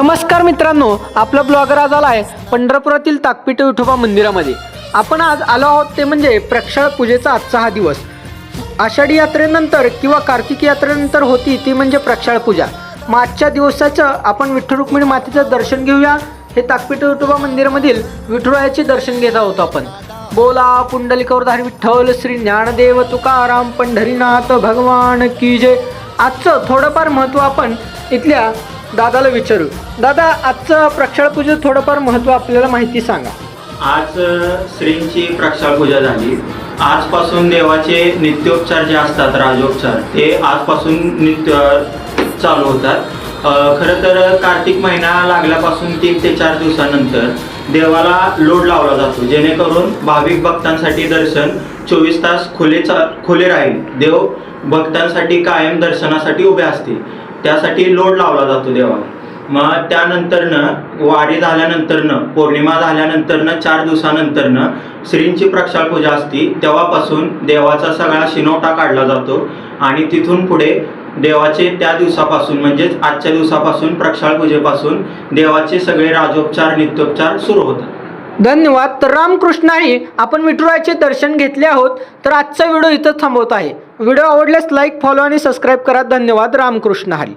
नमस्कार मित्रांनो आपला ब्लॉगर आज आला आहे पंढरपुरातील ताकपीठ विठोबा मंदिरामध्ये. आपण आज आलो आहोत ते म्हणजे प्रक्षाळ पूजेचा आजचा हा दिवस. आषाढी यात्रेनंतर किंवा कार्तिकी यात्रेनंतर होती ती म्हणजे प्रक्षाळ पूजा. मग आजच्या दिवसाचं आपण विठ्ठल रुक्मिणी मातेचं दर्शन घेऊया. हे ताकपीठ विठोबा मंदिरामधील विठुरायाचे दर्शन घेत आहोत आपण. बोला पुंडलिकवरधारी विठ्ठल श्री ज्ञानदेव तुकाराम पंढरीनाथ भगवान की जय. आजचं थोडंफार महत्त्व आपण इथल्या दादाला विचारू. दादा आजचं प्रक्षाळ पूजा थोडंफार महत्त्व आपल्याला माहिती सांगा. आज अ, श्रींची प्रक्षाळ पूजा झाली. आजपासून देवाचे नित्योपचार जे असतात राजोपचार ते आजपासून नित्य चालू होतात. अ, खरं तर कार्तिक महिना लागल्यापासून तीन ते चार दिवसानंतर देवाला लोड लावला जातो. जेणेकरून भाविक भक्तांसाठी दर्शन चोवीस तास खुले चा खुले राहील. देव भक्तांसाठी कायम दर्शनासाठी उभे असतील. त्यासाठी लोड लावला जातो देवाला मग त्यानंतरनं वारी झाल्यानंतरनं पौर्णिमा झाल्यानंतरनं चार दिवसानंतरनं श्रींची प्रक्षाळ पूजा असती तेव्हापासून देवाचा सगळा शिनोटा काढला जातो. आणि तिथून पुढे देवाचे त्या दिवसापासून म्हणजेच आजच्या दिवसापासून प्रक्षाळ पूजेपासून देवाचे सगळे राजोपचार नित्योपचार सुरू होतात. धन्यवाद. तर रामकृष्णाही आपण विठुरायाचे दर्शन घेतले आहोत. तर आजचा व्हिडिओ इथं थांबवत आहे. व्हिडिओ आवडल्यास लाईक फॉलो आणि सबस्क्राईब करा. धन्यवाद. रामकृष्ण हरी.